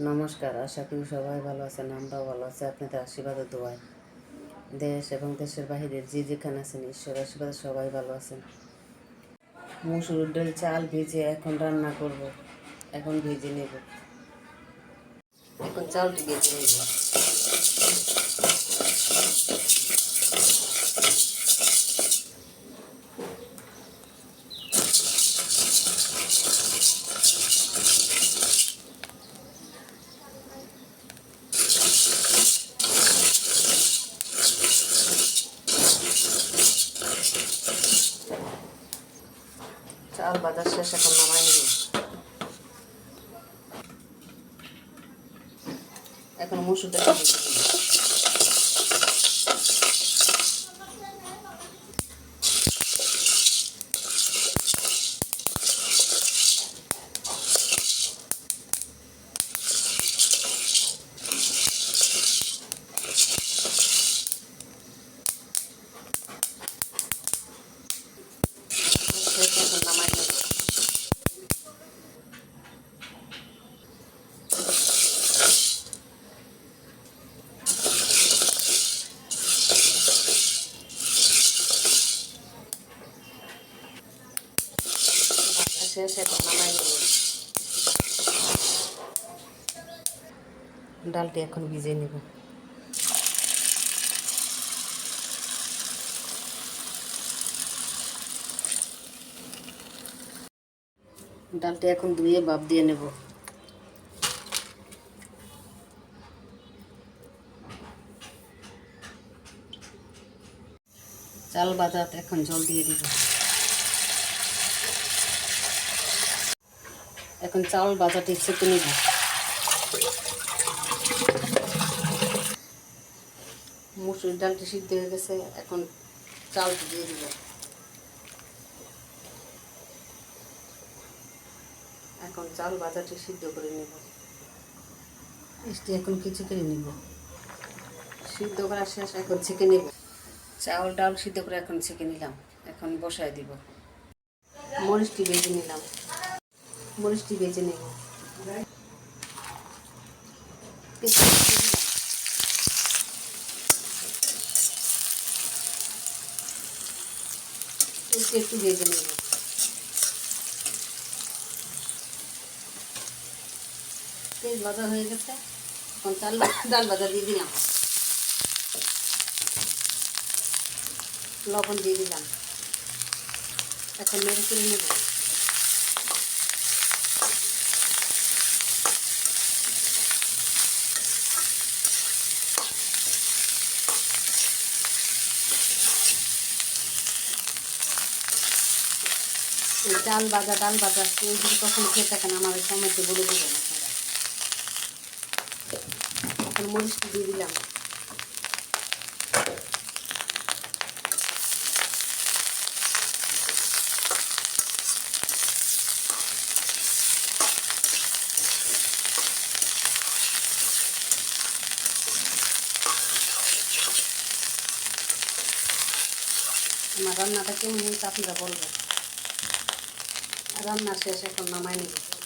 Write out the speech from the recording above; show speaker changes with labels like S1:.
S1: নমস্কার, আশা করি সবাই ভালো আছেন, আমরাও ভালো আছি। আপনাদের আশীর্বাদ, দোয়ায়। দেশ এবং দেশের বাহিরের যে যেখানে আছেন ঈশ্বর আশীর্বাদ সবাই ভালো আছেন। মুসুর ডাল, চাল ভেজে এখন রান্না করব। এখন ভেজে নেব। এখন চালটি ভেজে নেব। চাল বাজার শেষ এখন নামাই নেব এখন মুসুর ডাল ভেজে শেষ এখন নামাই নেব। ডালটি এখন ভিজিয়ে নেব। ডালটি এখন ধুয়ে ভাপ দিয়ে নেব। চাল বাজাতে এখন জল দিয়ে দিব। এখন চাল বাজাটি ছেঁকে নেব মুসুর ডালটি সিদ্ধ হয়ে গেছে, এখন চালটি দিয়ে দিব। এখন চাল বাজারটি সিদ্ধ করে নেব। মিষ্টি এখন কিছু করে নেব। সিদ্ধ করা শেষ, এখন ছেঁকে নেব। চাউল ডাল সিদ্ধ করে এখন ছেঁকে নিলাম, এখন বসায় দিব। মরিচটি বেজে নিলাম। মরিচটি বেজে নেব একটু ভেজে নেব তেল ভাজা হয়ে গেছে। এখন চাল ডাল ভাজা দিয়ে দিলাম। লবণ দিয়ে দিলাম। এখন মেরে করে নেব। ডাল বাজা ডাল বাজা যদি কখন খেয়ে থাকেন, আমার সময়তে বলে দেবেন আপনারা। এখন মরিচটি দিয়ে দিলাম। আমার রান্নাটা কেমন হয়েছে, আপনারা বলবেন। রান্না শেষ এখন নামাই নেব